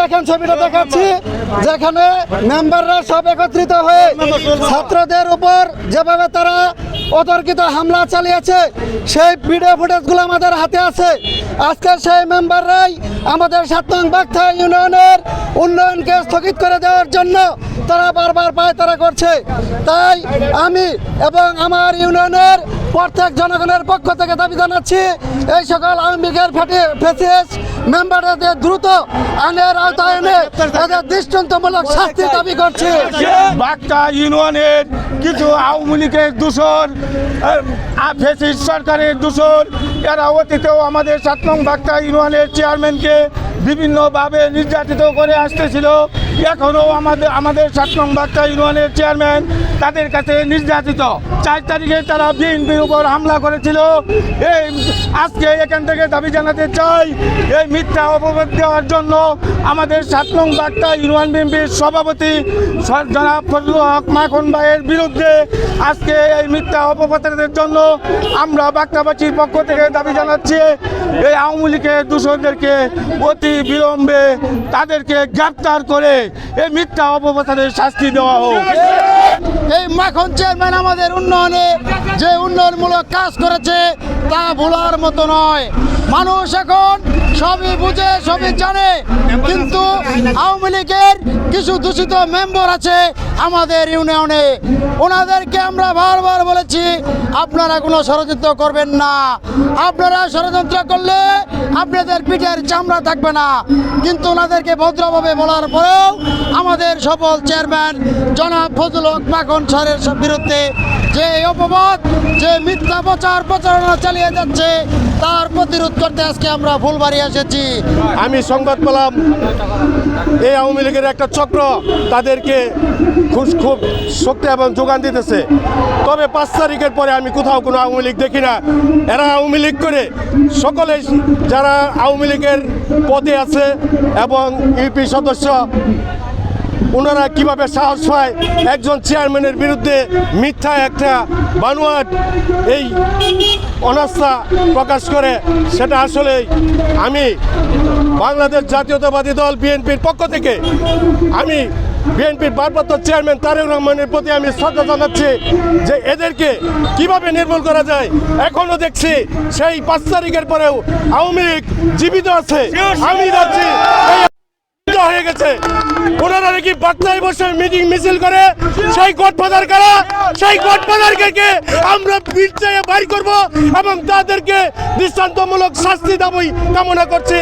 দেখেন ছবিটা দেখাচ্ছি। যেখানে মেম্বাররা সব একত্রিত হয়ে ছাত্রদের উপর যেভাবে তারা অতর্কিত হামলা চালিয়েছে, সেই ভিডিও ফুটেজগুলো আমাদের হাতে আছে। আজকে সেই মেম্বাররাই আমাদের সাত নং বাগথা ইউনিয়নের উন্নয়নকে স্থগিত করে দেওয়ার জন্য তারা বারবার পায়তারা করছে। তাই আমি এবং আমার ইউনিয়নের প্রত্যেক জনগণের পক্ষ থেকে দাবি জানাচ্ছি, এই সকল আওয়ামী লীগের ফেসিস মেম্বারদের দ্রুত আইনের আওতায় এনে তাদের দৃষ্টান্তমূলক শাস্তি দাবি করছে। বাগদা ইউনিয়নের কিছু আওয়ামী লীগের দূষণ ফেসিস সরকারের দূষণ, এরা অতীতেও আমাদের সাত নং বাগদা ইউনিয়নের চেয়ারম্যানকে বিভিন্নভাবে নির্যাতিত করে আসতেছিল। এখনও আমাদের আমাদের সাত নং বাগদা ইউনিয়নের চেয়ারম্যান তাদের কাছে নির্যাতিত। চার তারিখে তারা বিএনপির উপর হামলা করেছিল। এই আজকে এখান থেকে দাবি জানাতে চাই, এই মিথ্যা অপবাদ দেওয়ার জন্য আমাদের সাত নং বাগদা ইউনিয়ন বিএনপির সভাপতি জনাব ফজলুল হক মাখন ভাইয়ের বিরুদ্ধে আজকে এই মিথ্যা অপপ্রচারের জন্য আমরা বাগদাবাসীর পক্ষ থেকে দাবি জানাচ্ছি, এই আওয়ামী লীগের দূষণদেরকে অতি বিলম্বে তাদেরকে গ্রেপ্তার করে এই মিথ্যা অপপ্রচারের শাস্তি দেওয়া হোক। এই মাখন চেয়ারম্যান আমাদের উন্নয়নে যে উন্নয়নমূলক কাজ করেছে তা ভোলার মতো নয়। মানুষ এখন সবই বুঝে, সবই জানে, কিন্তু আওয়ামী লীগের কিছু দূষিত মেম্বার আছে আমাদের ইউনিয়নে। ওনাদেরকে আমরা বারবার বলেছি, আপনারা কোনো ষড়যন্ত্র করবেন না। আপনারা ষড়যন্ত্র করলে আপনাদের পিঠের চামড়া থাকবে না। কিন্তু ওনাদেরকে ভদ্রভাবে বলার পরেও আমাদের সফল চেয়ারম্যান জনাব ফজল হক মাখন স্যারের বিরুদ্ধে যে অপবাদ, যে মিথ্যা প্রচার প্রচারণা চালিয়ে যাচ্ছে, তার প্রতিরোধ করতে আজকে আমরা ফুলবাড়ি এসেছি। আমি সংবাদ পেলাম, এই আওয়ামী লীগের একটা চক্র তাদেরকে খুব খুব শক্তি এবং যোগান দিতেছে। তবে পাঁচ তারিখের পরে আমি কোথাও কোনো আওয়ামী লীগ দেখি না। এরা আওয়ামী লীগ করে সকলে যারা আওয়ামী লীগের পদে আছে এবং ইউপি সদস্য ওনারা কীভাবে সাহস পায়? একজন চেয়ারম্যানের বিরুদ্ধে মিথ্যা একটা বানোয়াট এই অনাস্থা প্রকাশ করে, সেটা আসলে আমি বাংলাদেশ জাতীয়তাবাদী দল বিএনপির পক্ষ থেকে, আমি বিএনপির ভারপ্রাপ্ত চেয়ারম্যান তারেক রহমানের প্রতি আমি শ্রদ্ধা জানাচ্ছি যে এদেরকে কীভাবে নির্মূল করা যায়। এখনও দেখছি সেই পাঁচ তারিখের পরেও আওয়ামী লীগ জীবিত আছে। আমি যাচ্ছি। হয়ে গেছে। ওনারা নাকি বাচ্চায় বসে মিটিং মিছিল করে, সেই গডফাদার কারা সেই গডফাদারকে আমরা বিরচায় বাইর করব এবং তাদেরকে দৃষ্টান্তমূলক শাস্তি দাবই কামনা করছি।